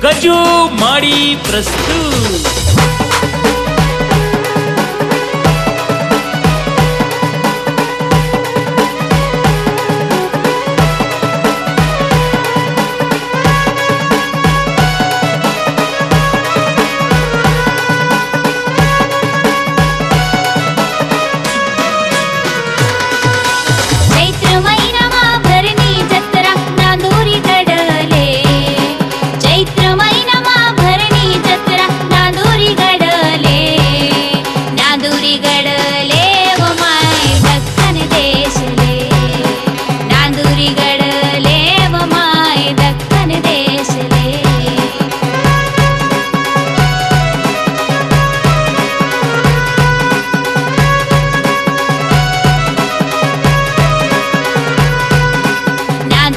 ગજુ માળી પ્રસ્તુત.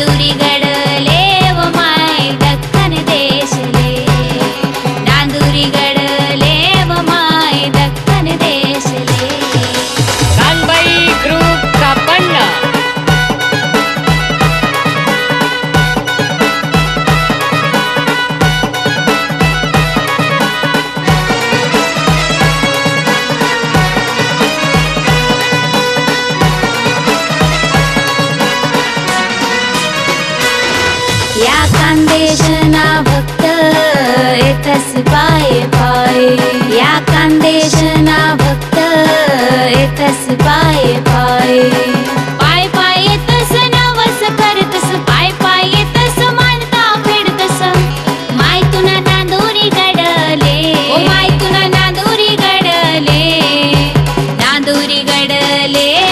नांदुरी कांदेशना भक्त येतस पाय पाय या कांदेशना भक्त येतस पाय पाय पाय पाय येतस नवस करतस पाय पाय येतस मानता फेडतस माय तुना नांदुरी गडले ओ माय तुना नांदुरी गडले नांदुरी गडले.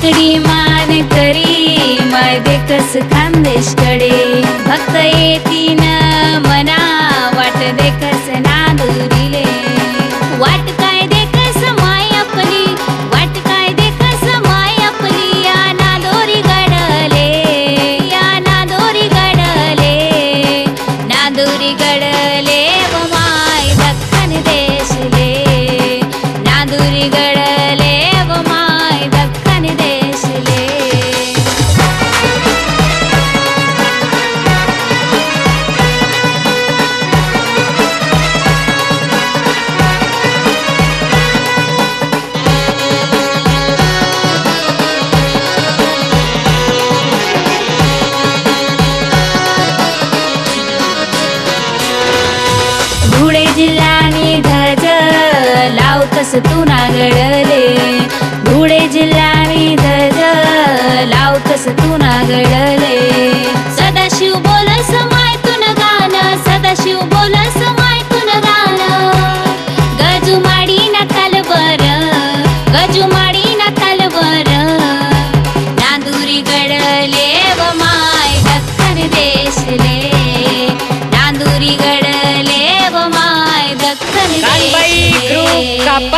वाकडी मान करी माय देखस खानदेशकडे भक्त येतीन मना धुळे जिल्ह्यानी धज लावतस तू नागडले धुळे जिल्ह्यानी धज लावतस तू नागडले सदाशिव बोलस माय तुन गाणं सदाशिव बोलस nunca